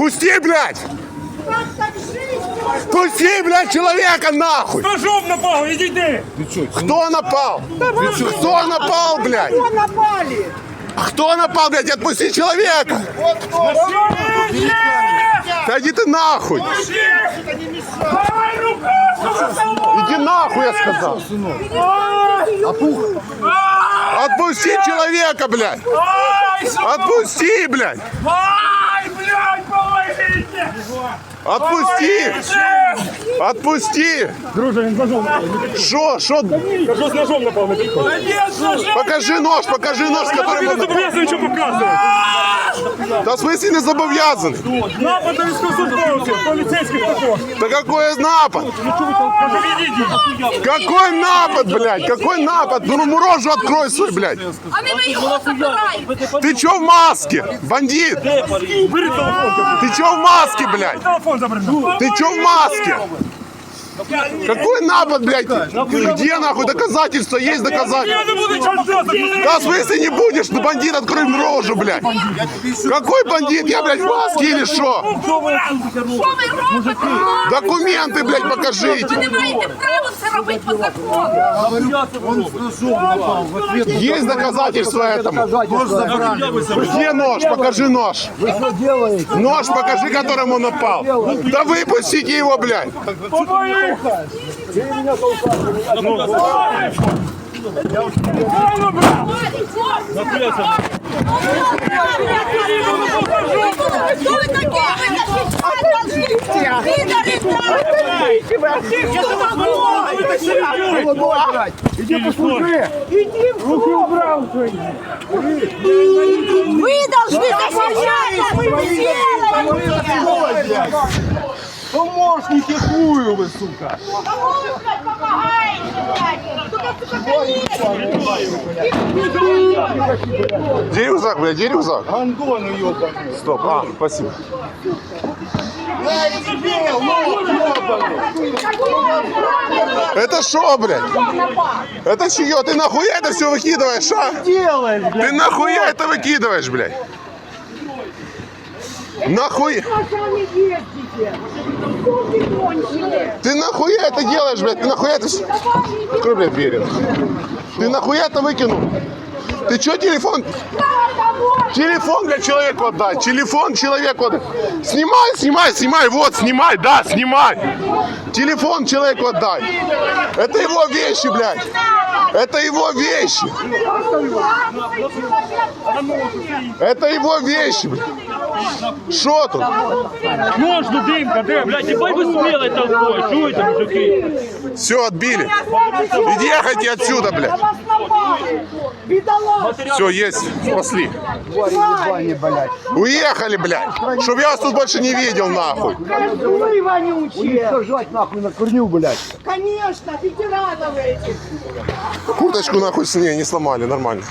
Пусти, блядь! Пусти, блядь, человека нахуй! Ножом напав, відійди! Кто напал? Кто напал, блядь? Кто напали? Кто напал, блядь? Отпусти человека! Да иди ты нахуй! Иди нахуй, я сказал! Отпусти человека, блядь! Отпусти, блядь, 你说。Отпусти! Отпусти! Друже, він з ножом напав. Что, что? Кажу, з ножом напав на підходь. Покажи нож, покажи нож, который... Він не мы- зобов'язаний нічого показувати. Да в смысле не зобов'язаний? Напад на військовослужбовців, поліцейських також. Да какой напад? Кажу, відійдіть. Какой напад, блядь? Какой напад? Ну, ну рожу открой свой, блядь. А не ми його забираємо. Ты чё в маске? Бандит! Бери телефон, кажу. Ты чё в маске, блядь? Телефон забери. Ты чё в маске? Какой напад, блядь? Где нахуй доказательства? Есть доказательства? Да в смысле не будешь? Ну бандит, открой им рожу, блядь. Какой бандит? Я, блядь, в маске или что? Ви робите? Документы, блядь, Ви покажите. не маєте права це робити по закону. Есть доказательства этому? Где нож? Покажи нож. Нож покажи, которым он напал. Да выпустите его, блядь. Побоїться. Хто ви такі? Иди послужи! Иди в Руки убрал Ви должны защищать, вы не делаете. Помощники хую вы, сука! Где рюкзак, блядь? Где рюкзак? Гандоны ебаные! Стоп, а, спасибо. Это что, блядь? Это чье? Ты нахуя это все выкидываешь, а? Ты нахуя это выкидываешь, блядь? Нахуй? Ты нахуя это делаешь, блядь? Ты нахуя это... Открой, блядь, двери. Ты нахуя это выкинул? Ты чё телефон? Телефон, блядь, человеку отдай. Телефон человеку отдай. Снимай, снимай, снимай. Вот, снимай, да, снимай. Телефон человеку отдай. Это его вещи, блядь. Это его вещи. Это его вещи, блядь. Что тут? Нож, дубинка, де, блядь, їбай ви сміли толкою, чуєте, мужики? Все, отбили. Иди ехайте отсюда, блядь. Бедолага! Все, есть, спасли. Ебани, блядь! Уехали, блядь. Чтоб я вас тут больше не видел, нахуй. Козлы вонючие! Сажать нахуй на корню, блядь! Конечно, ветеранов этих! Курточку нахуй с ней не сломали, нормально.